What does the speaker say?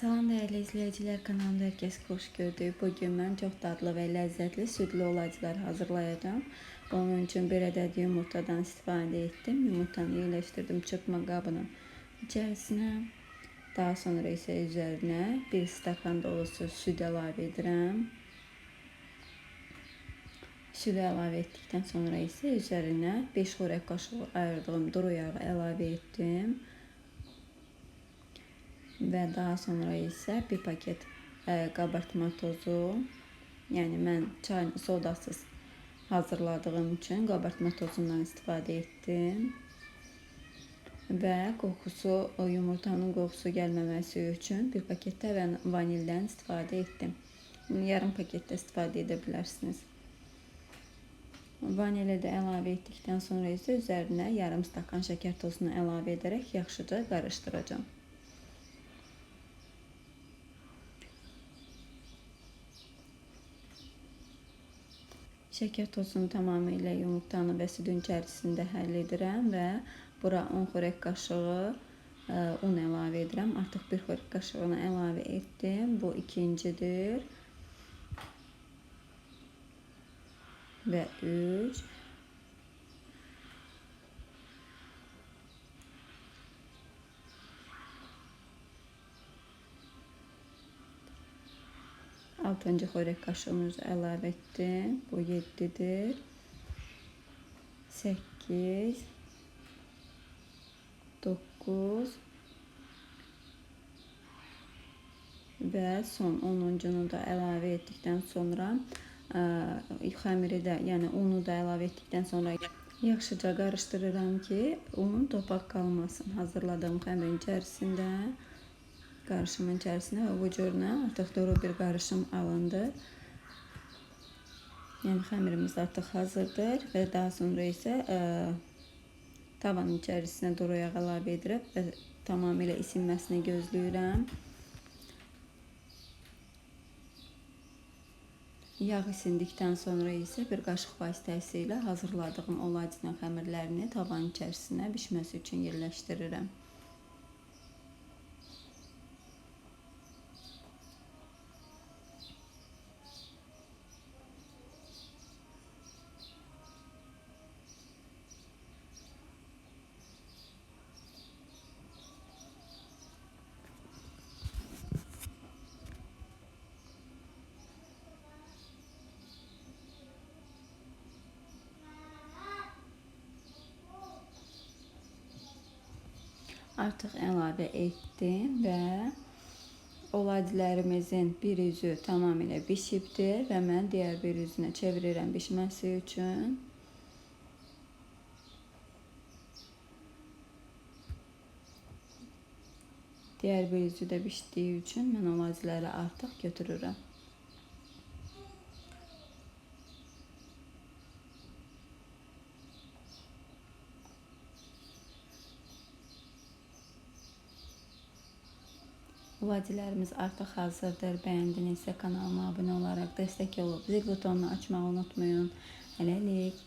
Salam değerli izleyiciler kanalımda herkes hoş gördük. Bugün ben çok tatlı ve lezzetli sütlü olacılar hazırlayacağım. Bunun için bir adet yumurtadan istifade ettim. Yumurtanı iyileştirdim çırpma kabının içerisine. Daha sonra ise üzerine bir stakan dolusu süt ilave edirəm. Sütü ilave ettikten sonra ise üzerine 5 xörək kaşığı ayırdığım duru yağı ilave ettim. və daha sonra isə bir paket e, ə, qabartma tozu. Yəni mən çay sodasız hazırladığım üçün qabartma tozundan istifadə etdim. Və qoxusu, yumurtanın qoxusu gəlməməsi üçün bir paketdə vanildən istifadə etdim. Bunu yarım paketdə istifadə edə bilərsiniz. Vanili də əlavə etdikdən sonra isə üzərinə yarım stakan şəkər tozunu əlavə edərək yaxşıca qarışdıracağam. Şeker tozunu tamamıyla yumurtanı və südün içərisində həll edirəm və bura 10 xörək qaşığı e, un əlavə edirəm. Artıq 1 xörək qaşığını əlavə etdim. Bu ikincidir. Və 3 Altıncı xörək qaşığımızı əlavə etdim. Bu 7-dir. 8 9 və son 10-cunu da əlavə etdikdən sonra ə, xəmiri də, yəni unu da əlavə etdikdən sonra yaxşıca qarışdırıram ki, un topaq qalmasın. Hazırladığım xəmirin içərisində karışımın içerisine ve vücuduna artık doğru bir karışım alındı. Yani xəmirimiz artık hazırdır ve daha sonra ise e, tavanın içerisine doğru yağ əlavə edirəm və tamamilə isinməsini gözləyirəm. Yağ isindikdən sonra isə bir qaşıq vasitəsilə hazırladığım olacının xəmirlərini tavanın içərisinə bişməsi üçün yerləşdirirəm. Artık əlavə etdim və oladilərimizin bir üzü tamamilə bişibdir və mən digər bir üzünə çevirirəm bişməsi üçün. Diğer bir yüzü də bişdiyi üçün mən olacıları artıq götürürəm. Vadilərimiz artıq hazırdır. Bəyəndinizsə kanalıma abunə olaraq dəstək olub zil butonunu açmağı unutmayın. Hələlik.